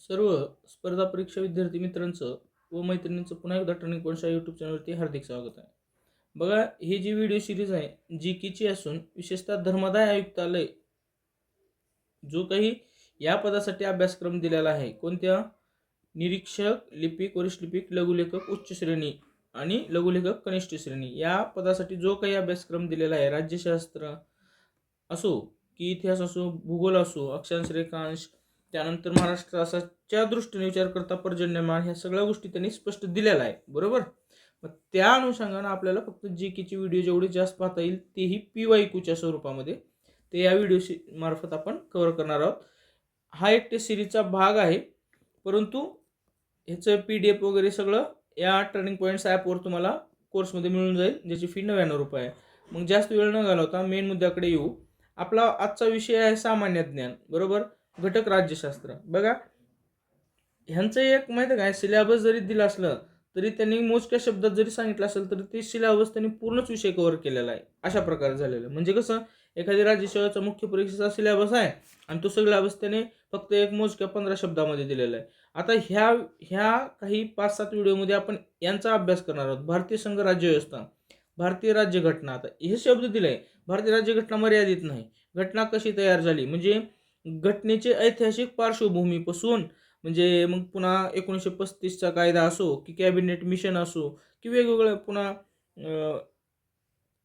सर्व स्पर्धा परीक्षा विद्यार्थी मित्रांचं व मैत्रिणींचं पुन्हा एकदा टर्निंग पॉईंटच्या यूट्यूब चॅनलवरती हार्दिक स्वागत आहे. बघा ही जी व्हिडिओ सिरीज आहे जी कीची असून विशेषतः धर्मादाय आयुक्तालय जो काही या पदासाठी अभ्यासक्रम दिलेला आहे कोणत्या? निरीक्षक लिपिक वरिष्ठ लिपिक लघुलेखक उच्च श्रेणी आणि लघुलेखक कनिष्ठ श्रेणी या पदासाठी जो काही अभ्यासक्रम दिलेला आहे राज्यशास्त्र असो की इतिहास असो भूगोल असो अक्षांश रेखांश त्यानंतर महाराष्ट्राच्या दृष्टीने विचार करता पर्जन्यमान ह्या सगळ्या गोष्टी त्यांनी स्पष्ट दिलेल्या आहे बरोबर? मग त्या अनुषंगानं आपल्याला फक्त जी केची व्हिडिओ जेवढे जास्त पाहता येईल तेही पी वाय क्यूच्या स्वरूपामध्ये. ते या व्हिडिओ मार्फत आपण कव्हर करणार आहोत. हा एक टेस्ट सिरीजचा भाग आहे. परंतु ह्याचं पी डी एफ वगैरे सगळं या टर्निंग पॉईंट्स ॲपवर तुम्हाला कोर्समध्ये मिळून जाईल ज्याची फी नव्याण्णव रुपये आहे. मग जास्त वेळ न घालवता मेन मुद्द्याकडे येऊ. आपला आजचा विषय आहे सामान्य ज्ञान. बरोबर? घटक राज्यशास्त्र. बघा ह्यांचं एक माहिती काय सिलेबस जरी दिलं असलं तरी त्यांनी मोजक्या शब्दात जरी सांगितलं असेल तरी ते सिलेबस त्यांनी पूर्णच विषय कव्हर केलेला आहे. अशा प्रकारे झालेलं आहे. म्हणजे कसं एखादी राज्यसेवाचा मुख्य परीक्षेचा सिलेबस आहे आणि तो सिलेबस त्याने फक्त एक मोजक्या पंधरा शब्दामध्ये दिलेला आहे. आता ह्या ह्या काही पाच सात व्हिडिओमध्ये आपण यांचा अभ्यास करणार आहोत. भारतीय संघ राज्यव्यवस्था भारतीय राज्यघटना आता हे शब्द दिले आहे भारतीय राज्यघटना मर्यादित नाही. घटना कशी तयार झाली? म्हणजे घटनेचे ऐतिहासिक पार्श्वभूमीपासून म्हणजे मग पुन्हा एकोणीसशे पस्तीसचा कायदा असो की कॅबिनेट मिशन असो की वेगवेगळ्या पुन्हा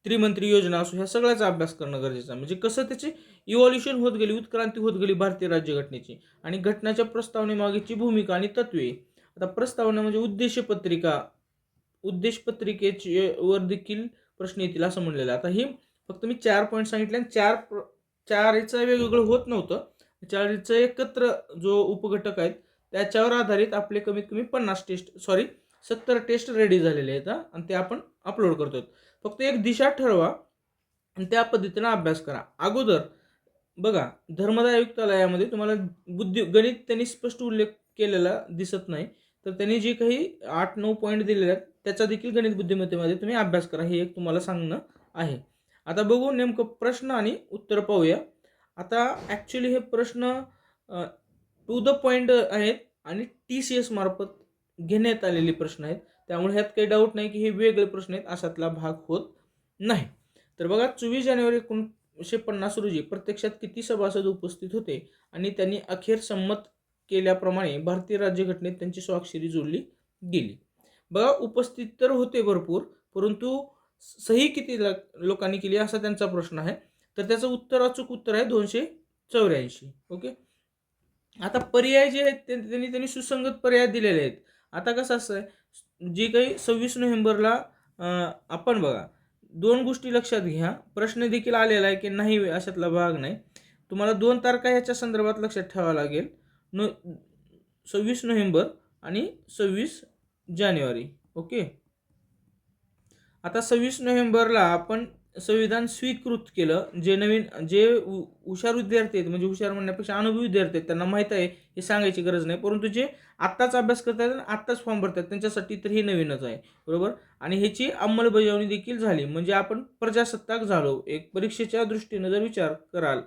त्रिमंत्री योजना असो ह्या सगळ्याचा अभ्यास करणं गरजेचं आहे. म्हणजे कसं त्याची इव्हॉल्युशन होत गेली उत्क्रांती होत गेली भारतीय राज्यघटनेची आणि घटनाच्या प्रस्तावनेमागेची भूमिका आणि तत्वे. आता प्रस्तावना म्हणजे उद्देशपत्रिका उद्देशपत्रिकेची वर देखील प्रश्न येतील असं म्हणलेलं आता ही फक्त मी चार पॉईंट सांगितले आणि चार प्र- चारीचं वेगवेगळं होत नव्हतं. चारीचं एकत्र जो उपघटक आहेत त्याच्यावर आधारित आपले कमीत कमी पन्नास टेस्ट सॉरी सत्तर टेस्ट रेडी झालेले आहेत आणि ते आपण अपलोड करतो फक्त एक दिशा ठरवा आणि त्या पद्धतीनं अभ्यास करा. अगोदर बघा धर्मदाय आयुक्तालयामध्ये तुम्हाला बुद्धी गणित त्यांनी स्पष्ट उल्लेख केलेला दिसत नाही. तर त्यांनी जे काही आठ नऊ पॉईंट दिलेले आहेत त्याचा देखील गणित बुद्धिमत्तेमध्ये तुम्ही अभ्यास करा. हे एक तुम्हाला सांगणं आहे. आता बघू नेमकं प्रश्न आणि उत्तर पाहूया. आता ॲक्च्युली हे प्रश्न टू द पॉईंट आहेत आणि टी सी एस मार्फत घेण्यात आलेले प्रश्न आहेत. त्यामुळे ह्यात काही डाऊट नाही की हे वेगळे प्रश्न आहेत अशातला भाग होत नाही. तर बघा चोवीस जानेवारी एकोणीसशे पन्नास रोजी प्रत्यक्षात किती सभासद उपस्थित होते आणि त्यांनी अखेर संमत केल्याप्रमाणे भारतीय राज्यघटनेत त्यांची स्वाक्षरी जोडली गेली. बघा उपस्थित तर होते भरपूर परंतु सही किती लोकांनी केली असा त्यांचा प्रश्न आहे. तर त्याचं उत्तर अचूक उत्तर आहे दोनशे चौऱ्याऐंशी. ओके? आता पर्याय जे आहेत त्यांनी त्यांनी सुसंगत पर्याय दिलेले आहेत. आता कसं असं आहे जे काही सव्वीस नोव्हेंबरला आपण बघा दोन गोष्टी लक्षात घ्या. प्रश्न देखील आलेला आहे की नाही अशातला भाग नाही. तुम्हाला दोन तारखा ह्याच्या संदर्भात लक्षात ठेवावं लागेल. नो सव्वीस नोव्हेंबर आणि सव्वीस जानेवारी. ओके? आता सव्वीस नोव्हेंबरला आपण संविधान स्वीकृत केलं. जे नवीन जे हुशार विद्यार्थी आहेत म्हणजे हुशार म्हणण्यापेक्षा अनुभवी विद्यार्थी आहेत त्यांना माहीत आहे हे सांगायची गरज नाही. परंतु जे आत्ताच अभ्यास करतात आणि आत्ताच फॉर्म भरतात त्यांच्यासाठी तर हे नवीनच आहे. बरोबर? आणि ह्याची अंमलबजावणी देखील झाली. म्हणजे आपण प्रजासत्ताक झालो. एक परीक्षेच्या दृष्टीनं जर विचार कराल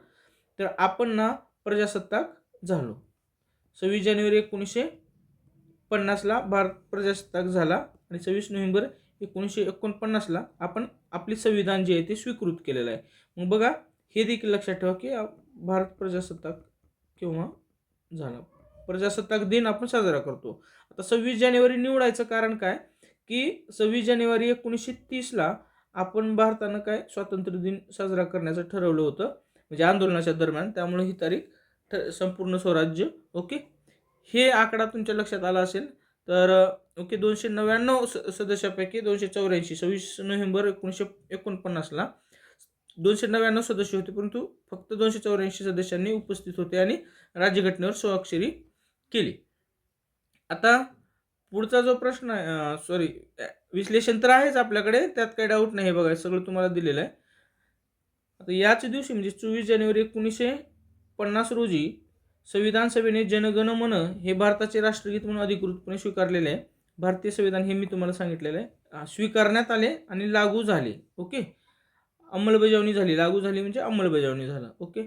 तर आपण ना प्रजासत्ताक झालो. सव्वीस जानेवारी एकोणीसशे पन्नासला भारत प्रजासत्ताक झाला. आणि सव्वीस नोव्हेंबर एकोणीसशे एकोणपन्नासला आपण आपली संविधान जे आहे ते स्वीकृत केलेलं आहे. मग बघा हे देखील लक्षात ठेवा की भारत प्रजासत्ताक केव्हा झाला? प्रजासत्ताक दिन आपण साजरा करतो. आता सव्वीस जानेवारी निवडायचं कारण काय? की सव्वीस जानेवारी एकोणीसशे तीसला आपण भारतानं काय स्वातंत्र्य दिन साजरा करण्याचं ठरवलं होतं म्हणजे आंदोलनाच्या दरम्यान. त्यामुळे ही तारीख ठ संपूर्ण स्वराज्य ओके? हे आकडा तुमच्या लक्षात आला असेल तर ओके दोनशे नव्याण्णव स सदस्यापैकी दोनशे चौऱ्याऐंशी सव्वीस नोव्हेंबर एकोणीसशे एकोणपन्नासला. दोनशे नव्याण्णव सदस्य होते परंतु फक्त दोनशे चौऱ्याऐंशी सदस्यांनी उपस्थित होते आणि राज्यघटनेवर स्वाक्षरी केली. आता पुढचा जो प्रश्न आहे सॉरी विश्लेषण तर आहेच आपल्याकडे त्यात काही डाऊट नाही हे बघा सगळं तुम्हाला दिलेलं आहे. आता याच दिवशी म्हणजे चोवीस जानेवारी एकोणीसशे पन्नास रोजी संविधान सभेने जनगण मन हे भारताचे राष्ट्रगीत म्हणून अधिकृतपणे स्वीकारलेले आहे. भारतीय संविधान हे मी तुम्हाला सांगितलेलं आहे. स्वीकारण्यात आले आणि लागू झाले. ओके? अंमलबजावणी झाली. लागू झाली म्हणजे अंमलबजावणी झालं. ओके?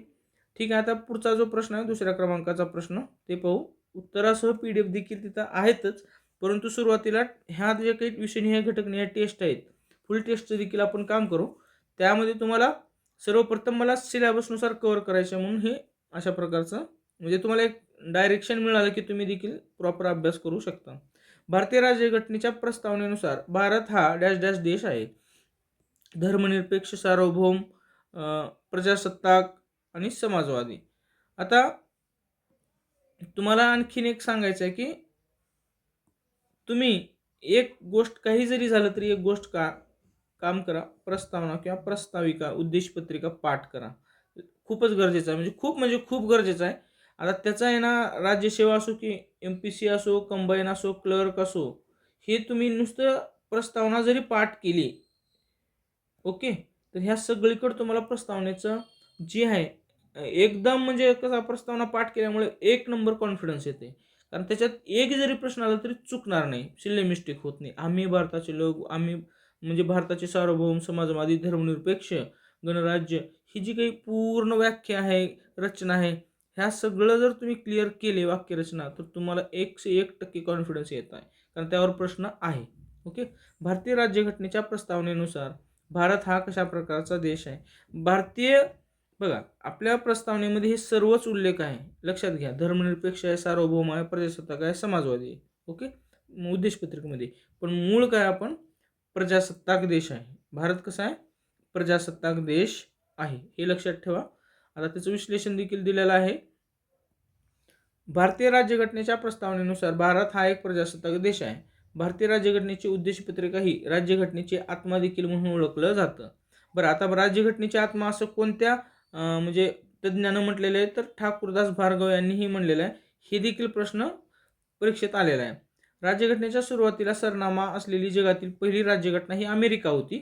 ठीक आहे. आता पुढचा जो प्रश्न आहे दुसऱ्या क्रमांकाचा प्रश्न ते पाहू. उत्तरासह पी डी एफ देखील तिथं आहेतच परंतु सुरुवातीला ह्या जे काही विषयनिहाय घटक ह्या टेस्ट आहेत फुल टेस्टचं देखील आपण काम करू. त्यामध्ये तुम्हाला सर्वप्रथम मला सिलेबसनुसार कव्हर करायचं म्हणून हे अशा प्रकारचं म्हणजे तुम्हाला एक डायरेक्शन मिळालं की तुम्ही देखील प्रॉपर अभ्यास करू शकता. भारतीय राज्यघटनेच्या प्रस्तावनेनुसार भारत हा डॅश डॅश देश आहे. धर्मनिरपेक्ष सार्वभौम प्रजासत्ताक आणि समाजवादी. आता तुम्हाला आणखीन एक सांगायचं आहे की तुम्ही एक गोष्ट काही जरी झालं तरी एक गोष्ट का काम करा प्रस्तावना किंवा प्रस्ताविका उद्देशपत्रिका पाठ करा. खूपच गरजेचं आहे. म्हणजे खूप म्हणजे खूप गरजेचं आहे. आता त्याचा आहे ना राज्यसेवा असो की एम पी सी असो कंबाईन असो क्लर्क असो हे तुम्ही नुसतं प्रस्तावना जरी पाठ केली ओके तर ह्या सगळीकडे तुम्हाला प्रस्तावनेचं जे आहे एकदम म्हणजे कसा प्रस्तावना पाठ केल्यामुळे एक नंबर कॉन्फिडन्स येते. कारण त्याच्यात एक जरी प्रश्न आला तरी चुकणार नाही शिल्ले मिस्टेक होत नाही. आम्ही भारताचे लोक आम्ही म्हणजे भारताचे सार्वभौम समाजवादी धर्मनिरपेक्ष गणराज्य ही जी काही पूर्ण व्याख्या आहे रचना आहे ह्या सगळं जर तुम्ही क्लिअर केले वाक्यरचना तर तुम्हाला एकशे एक टक्के कॉन्फिडन्स येत आहे. कारण त्यावर प्रश्न आहे. ओके भारतीय राज्यघटनेच्या प्रस्तावनेनुसार भारत हा कशा प्रकारचा देश आहे? भारतीय बघा आपल्या प्रस्तावनेमध्ये हे सर्वच उल्लेख आहे. लक्षात घ्या धर्मनिरपेक्ष आहे सार्वभौम आहे प्रजासत्ताक आहे समाजवादी आहे. ओके उद्देशपत्रिकेमध्ये पण मूळ काय आपण? प्रजासत्ताक देश आहे. भारत कसा आहे? प्रजासत्ताक देश आहे. हे लक्षात ठेवा. आता त्याचं विश्लेषण देखील दिलेलं आहे. भारतीय राज्यघटनेच्या प्रस्तावनेनुसार भारत हा एक प्रजासत्ताक देश आहे. भारतीय राज्यघटनेची उद्देशपत्रिका ही राज्यघटनेची आत्मा देखील म्हणून ओळखलं जातं. बरं आता राज्यघटनेची आत्मा असं कोणत्या म्हणजे तज्ज्ञानं म्हटलेलं आहे? तर ठाकूरदास भार्गव यांनीही म्हणलेलं आहे. हे देखील प्रश्न परीक्षेत आलेला आहे. राज्यघटनेच्या सुरुवातीला सरनामा असलेली जगातील पहिली राज्यघटना ही अमेरिका होती.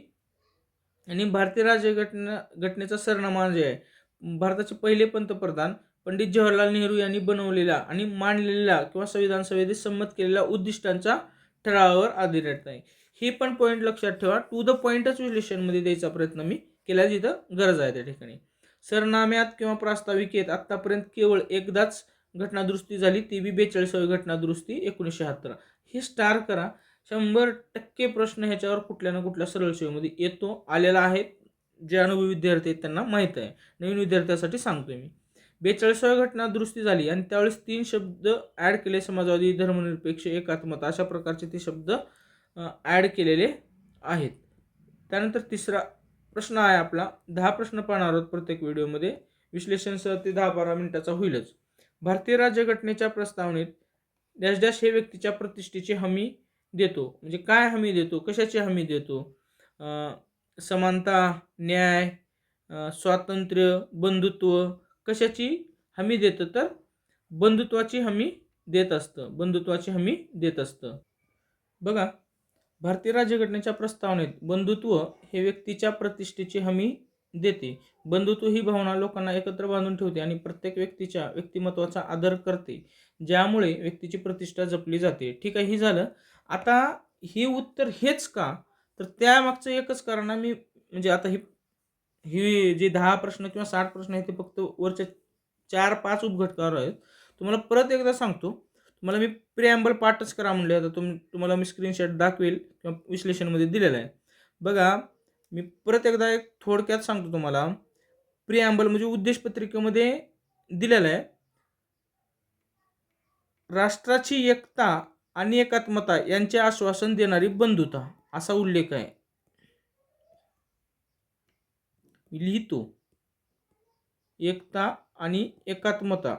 आणि भारतीय राज्यघटना घटनेचा सरनामा जे आहे भारताचे पहिले पंतप्रधान पंडित जवाहरलाल नेहरू यांनी बनवलेला आणि मांडलेला किंवा संविधान सभेने संमत केलेल्या उद्दिष्टांच्या ठरावावर आधारित नाही हे पण पॉईंट लक्षात ठेवा. टू द पॉईंटच विश्लेषणमध्ये द्यायचा प्रयत्न मी केला जिथं गरज आहे त्या ठिकाणी. सरनाम्यात किंवा प्रास्ताविकेत आत्तापर्यंत केवळ एकदाच घटनादुरुस्ती झाली ती बी बेचाळीसावी घटनादुरुस्ती एकोणीसशे शहात्तर हे स्टार करा. शंभर टक्के प्रश्न ह्याच्यावर कुठल्या ना कुठल्या सरळ सेवेमध्ये येतो आलेला आहे. जे अनुभवी विद्यार्थी आहेत त्यांना माहीत आहे. नवीन विद्यार्थ्यासाठी सांगतोय मी. बेचाळीसाव्या घटना दुरुस्ती झाली आणि त्यावेळेस तीन शब्द ॲड केले. समाजवादी धर्मनिरपेक्ष एकात्मता अशा प्रकारचे ते शब्द ॲड केलेले आहेत. त्यानंतर तिसरा प्रश्न आहे आपला. दहा प्रश्न पाहणार आहोत प्रत्येक व्हिडिओमध्ये. विश्लेषणसह ते दहा बारा मिनिटाचा होईलच. भारतीय राज्यघटनेच्या प्रस्तावनेत डॅश डॅश हे व्यक्तीच्या प्रतिष्ठेची हमी देतो. म्हणजे काय हमी देतो? कशाची हमी देतो? समानता न्याय स्वातंत्र्य बंधुत्व कशाची हमी देतं? तर बंधुत्वाची हमी देत असतं. बंधुत्वाची हमी देत असतं. बघा भारतीय राज्यघटनेच्या प्रस्तावनेत बंधुत्व हे व्यक्तीच्या प्रतिष्ठेची हमी देते. बंधुत्व ही भावना लोकांना एकत्र बांधून ठेवते आणि प्रत्येक व्यक्तीच्या व्यक्तिमत्वाचा आदर करते ज्यामुळे व्यक्तीची प्रतिष्ठा जपली जाते. ठीक आहे ही झालं. आता हे उत्तर हेच का? तर त्यामागचं एकच कारण मी म्हणजे आता ही ही जे दहा प्रश्न किंवा साठ प्रश्न आहेत ते फक्त वरच्या चार पाच उपघटकावर आहेत. तुम्हाला परत एकदा सांगतो तुम्हाला मी प्रिॲम्बल पाठच करा म्हणले आता तुम तुम्हाला मी स्क्रीनशॉट दाखवेल किंवा विश्लेषणमध्ये दिलेलं आहे. बघा मी परत एकदा एक थोडक्यात सांगतो तुम्हाला प्रिॲम्बल म्हणजे उद्देशपत्रिकेमध्ये दिलेलं आहे. राष्ट्राची एकता आणि एकात्मता यांचे आश्वासन देणारी बंधुता. असा उल्लेख आहे. मी लिहितो. एकता आणि एकात्मता.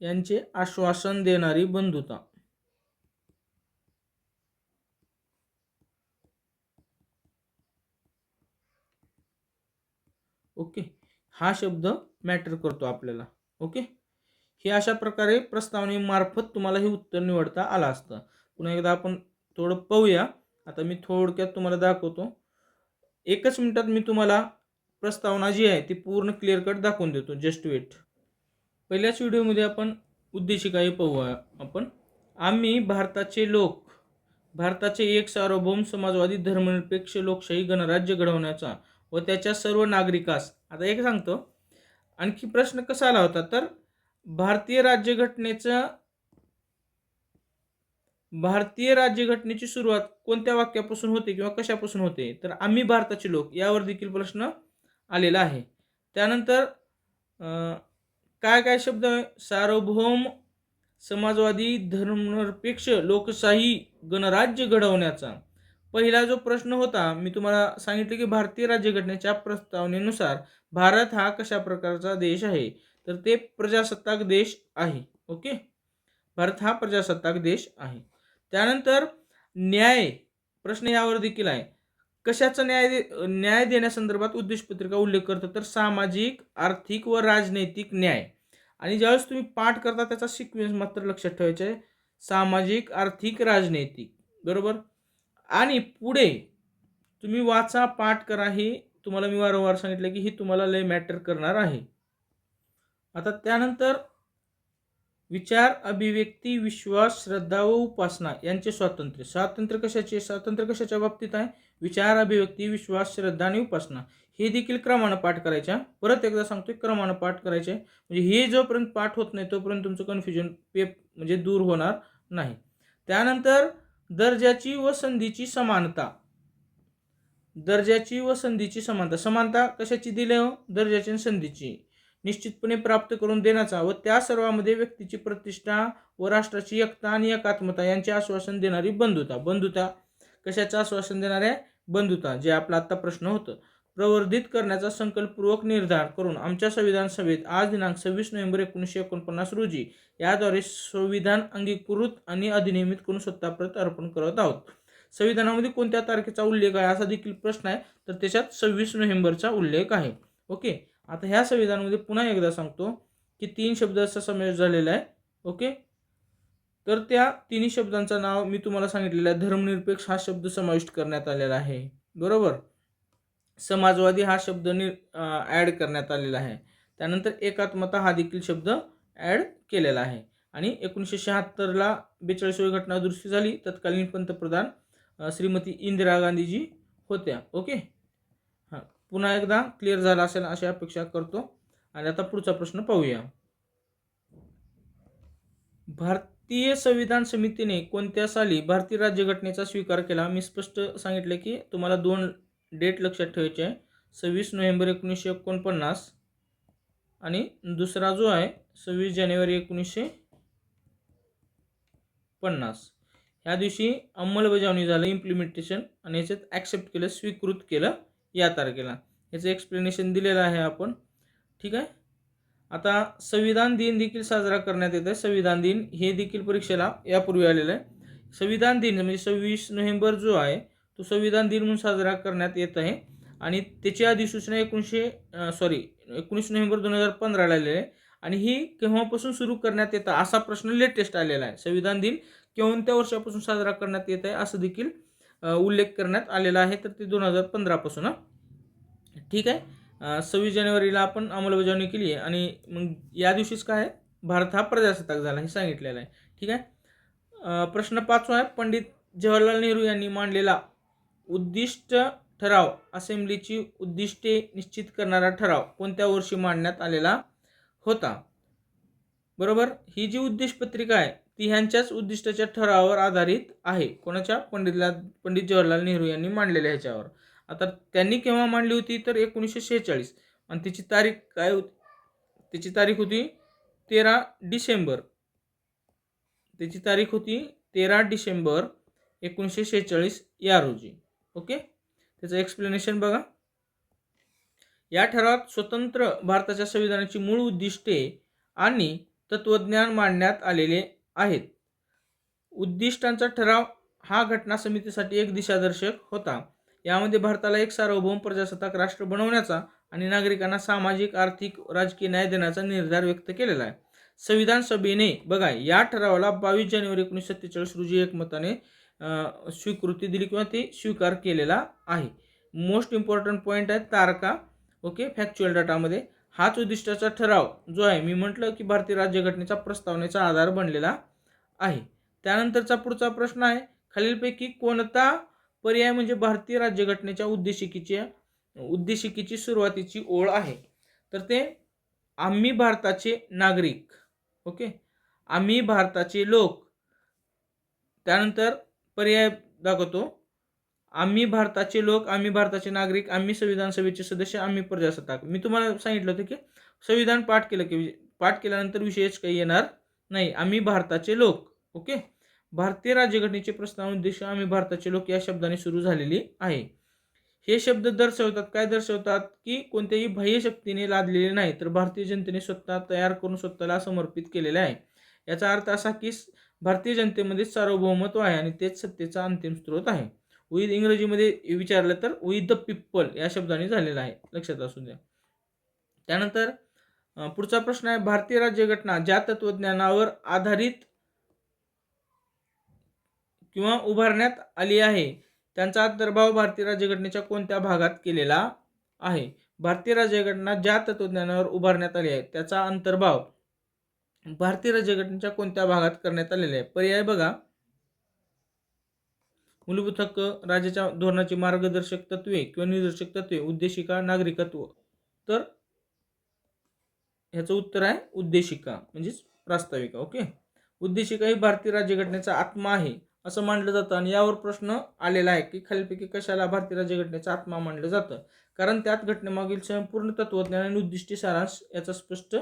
यांचे आश्वासन देणारी बंधुता. ओके. हा शब्द मॅटर करतो आपल्याला. ओके? हे अशा प्रकारे प्रस्तावनेमार्फत तुम्हाला हे उत्तर निवडता आलं असतं. पुन्हा एकदा आपण थोडं पाहूया. आता मी थोडक्यात तुम्हाला दाखवतो. एकच मिनिटात मी तुम्हाला प्रस्तावना जी आहे ती पूर्ण क्लिअर कट दाखवून देतो. जस्ट वेट पहिल्याच व्हिडिओमध्ये आपण उद्देशिका हे पाहूया आपण. आम्ही भारताचे लोक भारताचे एक सार्वभौम समाजवादी धर्मनिरपेक्ष लोकशाही गणराज्य घडवण्याचा व त्याच्या सर्व नागरिकास आता एक सांगतो आणखी प्रश्न कसा आला होता? तर भारतीय राज्यघटनेचं भारतीय राज्यघटनेची सुरुवात कोणत्या वाक्यापासून होते किंवा कशापासून होते? तर आम्ही भारताचे लोक यावर देखील प्रश्न आलेला आहे. त्यानंतर काय काय शब्द सार्वभौम समाजवादी धर्मनिरपेक्ष लोकशाही गणराज्य घडवण्याचा. पहिला जो प्रश्न होता मी तुम्हाला सांगितले की भारतीय राज्यघटनेच्या प्रस्तावनेनुसार भारत हा कशा प्रकारचा देश आहे? तर ते प्रजासत्ताक देश आहे ओके? भारत हा प्रजासत्ताक देश आहे. त्यानंतर न्याय प्रश्न यावर देखील आहे. कशाचा न्याय दे न्याय देण्यासंदर्भात उद्देशपत्रिका उल्लेख करतो तर सामाजिक आर्थिक व राजनैतिक न्याय. आणि ज्यावेळेस तुम्ही पाठ करता त्याचा सिक्वेन्स मात्र लक्षात ठेवायचा आहे. सामाजिक आर्थिक राजनैतिक बरोबर? आणि पुढे तुम्ही वाचा पाठ करा हे तुम्हाला मी वारंवार सांगितलं की हे तुम्हाला लय मॅटर करणार आहे. आता त्यानंतर विचार अभिव्यक्ती विश्वास श्रद्धा व उपासना यांचे स्वातंत्र्य. स्वातंत्र्य कशाचे? स्वातंत्र्य कशाच्या बाबतीत आहे? विचार अभिव्यक्ती विश्वास श्रद्धा आणि उपासना हे देखील क्रमानं पाठ करायच्या. परत एकदा सांगतोय क्रमानं पाठ करायचे. म्हणजे हे जोपर्यंत पाठ होत नाही तोपर्यंत तुमचं कन्फ्युजन पे म्हणजे दूर होणार नाही. त्यानंतर दर्जाची व संधीची समानता. दर्जाची व संधीची समानता. समानता कशाची दिली हो दर्जाची आणि संधीची. निश्चितपणे प्राप्त करून देण्याचा व त्या सर्वांमध्ये व्यक्तीची प्रतिष्ठा व राष्ट्राची एकता आणि एकात्मता यांचे आश्वासन देणारी बंधुता. बंधुता कशाचं आश्वासन देणाऱ्या बंधुता जे आपला आत्ता प्रश्न होतं. प्रवर्धित करण्याचा संकल्पपूर्वक निर्धार करून आमच्या संविधान सभेत आज दिनांक सव्वीस नोव्हेंबर एकोणीसशे एकोणपन्नास रोजी याद्वारे संविधान अंगीकृत आणि अधिनियमित करून सत्ताप्रत अर्पण करत आहोत. संविधानामध्ये कोणत्या तारखेचा उल्लेख आहे असा देखील प्रश्न आहे तर त्याच्यात सव्वीस नोव्हेंबरचा उल्लेख आहे. ओके? आता ह्या संविधानामध्ये पुन्हा एकदा सांगतो की तीन शब्दाचा समावेश झालेला आहे. ओके? तर त्या तिन्ही शब्दांचं नाव मी तुम्हाला सांगितलेलं आहे. धर्मनिरपेक्ष हा शब्द समाविष्ट करण्यात आलेला आहे. बरोबर? समाजवादी हा शब्द नि ॲड करण्यात आलेला आहे. त्यानंतर एकात्मता हा देखील शब्द ॲड केलेला आहे. आणि एकोणीसशे शहात्तरला बेचाळीसवी घटना दुरुस्ती झाली. तत्कालीन पंतप्रधान श्रीमती इंदिरा गांधीजी होत्या. ओके? पुन्हा एकदा क्लिअर झाला असेल अशी अपेक्षा करतो. आणि आता पुढचा प्रश्न पाहूया. भारतीय संविधान समितीने कोणत्या साली भारतीय राज्यघटनेचा स्वीकार केला? मी स्पष्ट सांगितले की तुम्हाला दोन डेट लक्षात ठेवायचे आहे. सव्वीस नोव्हेंबर एकोणीसशे एकोणपन्नास आणि दुसरा जो आहे सव्वीस जानेवारी एकोणीसशे पन्नास. ह्या दिवशी अंमलबजावणी झालं इम्प्लिमेंटेशन आणि याच्यात ॲक्सेप्ट केलं स्वीकृत केलं. या तारखेला. याचं एक्सप्लेनेशन दिलेलं आहे आपण. ठीक आहे? आता संविधान दिन देखील साजरा करण्यात येत आहे संविधान दिन हे देखील परीक्षेला यापूर्वी आलेलं आहे. संविधान दिन म्हणजे सव्वीस नोव्हेंबर जो आहे तो संविधान दिन म्हणून साजरा करण्यात येत आहे. आणि त्याची अधिसूचना एकोणीसशे सॉरी एकोणीस नोव्हेंबर दोन हजार पंधराला आलेली आहे. आणि ही केव्हापासून सुरू करण्यात येतं असा प्रश्न लेटेस्ट आलेला आहे. संविधान दिन कोणत्या वर्षापासून साजरा करण्यात येत आहे असं देखील उल्लेख करण्यात आलेला आहे तर ते दोन हजार पंधरापासून ठीक आहे? सव्वीस जानेवारीला आपण अंमलबजावणी केली आहे आणि मग या दिवशीच काय आहे? भारत हा प्रजासत्ताक झाला हे सांगितलेलं आहे. ठीक आहे? प्रश्न पाचवा आहे पंडित जवाहरलाल नेहरू यांनी मांडलेला उद्दिष्ट ठराव असेंब्लीची उद्दिष्टे निश्चित करणारा ठराव कोणत्या वर्षी मांडण्यात आलेला होता? बरोबर? ही जी उद्देशपत्रिका आहे ती ह्यांच्याच उद्दिष्टाच्या ठरावावर आधारित आहे. कोणाच्या? पंडितला पंडित जवाहरलाल नेहरू यांनी मांडलेल्या ह्याच्यावर. आता त्यांनी केव्हा मांडली होती? तर एकोणीसशे शेहेचाळीस आणि तिची तारीख काय होती? त्याची तारीख होती तेरा डिसेंबर. त्याची तारीख होती तेरा डिसेंबर एकोणीसशे शेहेचाळीस या रोजी. ओके? त्याचं एक्सप्लेनेशन बघा. या ठरावात स्वतंत्र भारताच्या संविधानाची मूळ उद्दिष्टे आणि तत्वज्ञान मांडण्यात आलेले आहेत. उद्दिष्टांचा ठराव हा घटना समितीसाठी एक दिशादर्शक होता. यामध्ये भारताला एक सार्वभौम प्रजासत्ताक राष्ट्र बनवण्याचा आणि नागरिकांना सामाजिक आर्थिक राजकीय न्याय देण्याचा निर्धार व्यक्त केलेला आहे. संविधान सभेने बघा या ठरावाला बावीस जानेवारी एकोणीसशे सत्तेचाळीस रोजी एकमताने स्वीकृती दिली किंवा ते स्वीकार केलेला आहे. मोस्ट इम्पॉर्टंट पॉईंट आहे तारका ओके फॅक्च्युअल डाटामध्ये हाच उद्दिष्टाचा ठराव जो आहे मी म्हटलं की भारतीय राज्यघटनेचा प्रस्तावनेचा आधार बनलेला आहे. त्यानंतरचा पुढचा प्रश्न आहे खालीलपैकी कोणता पर्याय म्हणजे भारतीय राज्यघटनेच्या उद्देशिकेच्या उद्देशिकेची सुरुवातीची ओळ आहे? तर ते आम्ही भारताचे नागरिक ओके? आम्ही भारताचे लोक. त्यानंतर पर्याय दाखवतो. आम्ही भारताचे लोक आम्ही भारताचे नागरिक आम्ही संविधान सभेचे सदस्य आम्ही प्रजासत्ताक. मी तुम्हाला सांगितलं होतं की संविधान पाठ केलं की पाठ केल्यानंतर विशेष काही येणार नाही. आम्ही भारताचे लोक ओके? भारतीय राज्यघटनेचे प्रस्ताव उद्देश आम्ही भारताचे लोक या शब्दाने सुरू झालेली आहे. हे शब्द दर्शवतात. काय दर्शवतात? की कोणत्याही बाह्य शक्तीने लादलेले नाही तर भारतीय जनतेने स्वतः तयार करून स्वतःला समर्पित केलेले आहे. याचा अर्थ असा की भारतीय जनतेमध्ये सार्वभौमत्व आहे आणि तेच सत्तेचा अंतिम स्रोत आहे. विथ इंग्रजीमध्ये विचारलं तर विथ द पिप्पल या शब्दाने झालेला आहे. लक्षात असू द्या. त्यानंतर पुढचा प्रश्न आहे भारतीय राज्यघटना ज्या तत्वज्ञानावर आधारित किंवा उभारण्यात आली आहे त्यांचा अंतर्भाव भारतीय राज्यघटनेच्या कोणत्या भागात केलेला आहे? भारतीय राज्यघटना ज्या तत्वज्ञानावर उभारण्यात आली आहे त्याचा अंतर्भाव भारतीय राज्यघटनेच्या कोणत्या भागात करण्यात आलेला आहे? पर्याय बघा. मूलभूत हक्क राज्याच्या धोरणाची मार्गदर्शक तत्वे किंवा निर्देशक तत्वे उद्देशिका नागरिकत्व. तर ह्याचं उत्तर आहे उद्देशिका म्हणजेच प्रास्ताविका ओके? उद्देशिका ही भारतीय राज्यघटनेचा आत्मा आहे असं मानलं जातं. आणि यावर प्रश्न आलेला आहे की खालीपैकी कशाला भारतीय राज्यघटनेचा आत्मा मानलं जातं? कारण त्यात घटनेमागील संपूर्ण तत्वज्ञान आणि उद्दिष्टी सारांश याचा स्पष्ट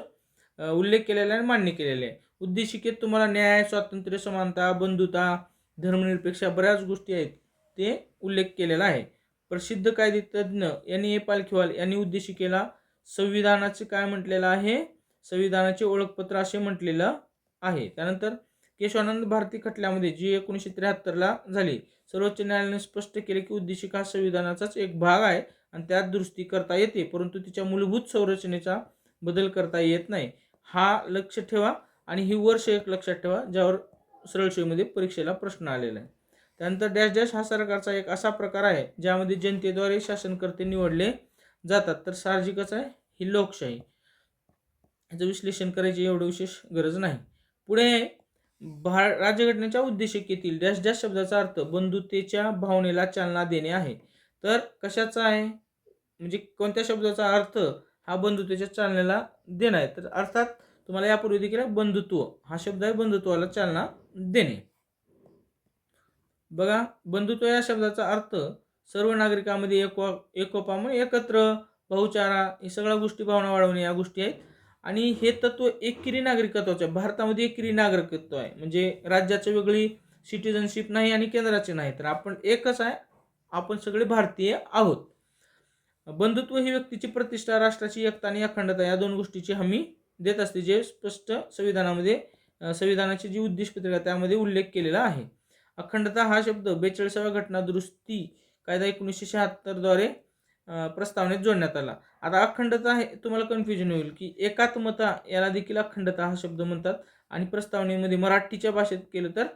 उल्लेख केलेला आहे आणि मान्य केलेला आहे. उद्देशिकेत तुम्हाला न्याय स्वातंत्र्य समानता बंधुता धर्मनिरपेक्ष बऱ्याच गोष्टी आहेत ते उल्लेख केलेला आहे. प्रसिद्ध कायदेतज्ञ यांनी ए. पालखीवाल यांनी उद्देशिकेला संविधानाचे काय म्हटलेलं आहे? संविधानाचे ओळखपत्र असे म्हटलेलं आहे. त्यानंतर केशवानंद भारती खटल्यामध्ये जी एकोणीसशे त्र्याहत्तरला झाली. सर्वोच्च न्यायालयाने स्पष्ट केले की उद्देशिका हा संविधानाचाच एक भाग आहे आणि त्यात दुरुस्ती करता येते परंतु तिच्या मूलभूत संरचनेचा बदल करता येत नाही. हा लक्ष ठेवा आणि ही वर्ष एक लक्षात ठेवा ज्यावर सरळशोईमध्ये परीक्षेला प्रश्न आलेला आहे. त्यानंतर डॅश डॅश हा सरकारचा एक असा प्रकार आहे ज्यामध्ये जनतेद्वारे शासनकर्ते निवडले जातात. तर साहजिकच आहे ही लोकशाही. याचं विश्लेषण करायची एवढं विशेष गरज नाही. पुढे भा राज्यघटनेच्या उद्देशिकेतील डॅश डॅश शब्दाचा अर्थ बंधुतेच्या भावनेला चालना देणे आहे. तर कशाचा आहे? म्हणजे कोणत्या शब्दाचा अर्थ हा बंधुतेच्या चालनेला देणं आहे? तर अर्थात तुम्हाला यापूर्वी देखील बंधुत्व. हा शब्द आहे बंधुत्वाला चालना देणे. बघा बंधुत्व या शब्दाचा अर्थ सर्व नागरिकांमध्ये एको एकोपा म्हणजे एकत्र भाऊचारा हे सगळ्या गोष्टी भावना वाढवणे या गोष्टी आहेत. आणि हे तत्व एकेरी नागरिकत्वाचे आहे. भारतामध्ये एकेरी नागरिकत्व आहे. म्हणजे राज्याचं वेगळी सिटिझनशिप नाही आणि केंद्राचे नाही. तर आपण एकच आहे आपण सगळे भारतीय आहोत. बंधुत्व ही व्यक्तीची प्रतिष्ठा राष्ट्राची एकता आणि अखंडता या दोन गोष्टीची हमी देत असते जे स्पष्ट संविधानामध्ये संविधानाची जी उद्देशपत्रिका त्यामध्ये उल्लेख केलेला आहे. अखंडता हा शब्द बेचाळीसाव्या घटना दुरुस्ती कायदा एकोणीसशे शहात्तरद्वारे प्रस्तावनेत जोडण्यात आला. आता अखंडता हे तुम्हाला कन्फ्युजन होईल की एकात्मता याला देखील अखंडता हा शब्द म्हणतात. आणि प्रस्तावनेमध्ये मराठीच्या भाषेत केलं तर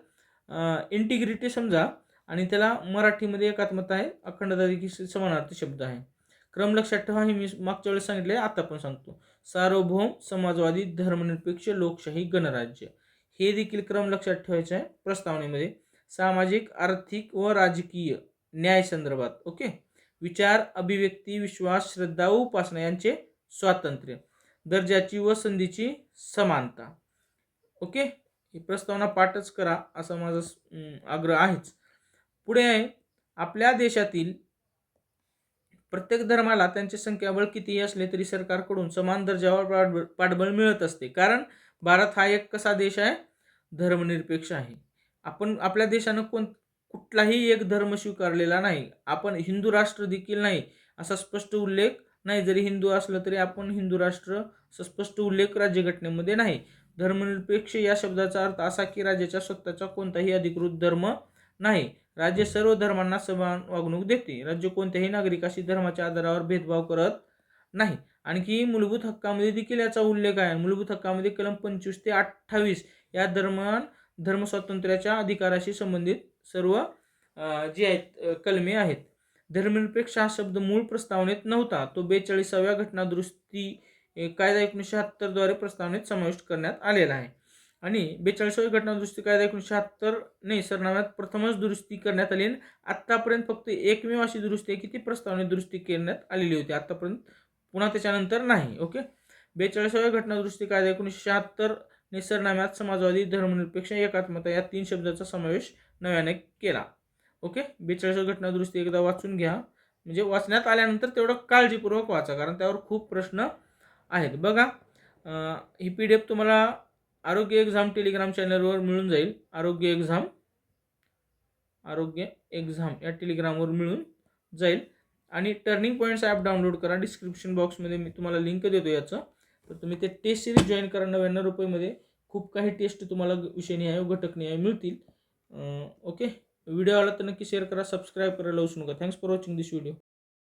इंटिग्रिटी समजा आणि त्याला मराठीमध्ये एकात्मता आहे अखंडता देखील समानार्थी शब्द आहे. क्रम लक्षात ठेवा हे मी मागच्या वेळेस सांगितले आता पण सांगतो. सार्वभौम समाजवादी धर्मनिरपेक्ष लोकशाही गणराज्य. हे देखील क्रम लक्षात ठेवायचे आहे प्रस्तावनेमध्ये. सामाजिक आर्थिक व राजकीय न्याय संदर्भात ओके? विचार अभिव्यक्ती विश्वास श्रद्धा व उपासना यांचे स्वातंत्र्य. दर्जाची व संधीची समानता. ओके? ही प्रस्तावना पाठच करा असा माझा आग्रह आहेच. पुढे आहे आपल्या देशातील प्रत्येक धर्माला त्यांचे संख्याबळ कितीही असले तरी सरकारकडून समान दर्जावर पाठबळ पाठबळ मिळत असते. कारण भारत हा एक कसा देश आहे? धर्मनिरपेक्ष आहे. आपण आपल्या देशानं कोण कुठलाही एक धर्म स्वीकारलेला नाही. आपण हिंदू राष्ट्र देखील नाही असा स्पष्ट उल्लेख नाही. जरी हिंदू असलं तरी आपण हिंदू राष्ट्र असा स्पष्ट उल्लेख राज्यघटनेमध्ये नाही. धर्मनिरपेक्ष या शब्दाचा अर्थ असा की राज्याच्या स्वतःचा कोणताही अधिकृत धर्म नाही. राज्य सर्व धर्मांना समान वागणूक देते. राज्य कोणत्याही नागरिकाशी धर्माच्या आधारावर भेदभाव करत नाही. आणखी मूलभूत हक्कामध्ये देखील याचा उल्लेख आहे. मूलभूत हक्कामध्ये कलम पंचवीस ते अठ्ठावीस या दरम्यान धर्मस्वातंत्र्याच्या अधिकाराशी संबंधित सर्व जी जे आहेत कलमे आहेत. धर्मनिरपेक्ष हा शब्द मूळ प्रस्तावनेत नव्हता. तो बेचाळीसाव्या घटना दुरुस्ती कायदा एकोणीसशे शहात्तरद्वारे प्रस्तावनेत समाविष्ट करण्यात आलेला आहे. आणि बेचाळीसावी घटना दुरुस्ती कायदा एकोणीसशे शहात्तर ने सरनाम्यात प्रथमच दुरुस्ती करण्यात आली आणि आत्तापर्यंत फक्त एकमेव अशी दुरुस्ती आहे की ती प्रस्तावने दुरुस्ती करण्यात आलेली होती. आत्तापर्यंत पुन्हा त्याच्यानंतर नाही ओके? बेचाळीसाव्या घटना दुरुस्ती कायदा एकोणीसशे शहात्तर ने सरनाम्यात समाजवादी धर्मनिरपेक्ष एकात्मता या तीन शब्दाचा समावेश नव्याने केला ओके? बेचाळीसावी घटना दुरुस्ती एकदा वाचून घ्या. म्हणजे वाचण्यात आल्यानंतर तेवढं काळजीपूर्वक वाचा कारण त्यावर खूप प्रश्न आहेत. बघा ही पी डी एफ तुम्हाला आरोग्य एक्झाम टेलिग्राम चॅनलवर मिळून जाईल. आरोग्य एक्झाम आरोग्य एक्झाम या टेलिग्रामवर मिळून जाईल. आणि टर्निंग पॉईंट्स ॲप डाउनलोड करा. डिस्क्रिप्शन बॉक्समध्ये मी तुम्हाला लिंक देतो याचं. तर तुम्ही ते टेस्ट सिरीज जॉईन करा. नव्याण्णव रुपयेमध्ये खूप काही टेस्ट तुम्हाला विषयनिहाय व आहे मिळतील. ओके? व्हिडिओ आला तर नक्की शेअर करा. सबस्क्राईब करायला विसरू नका. Thanks for watching this video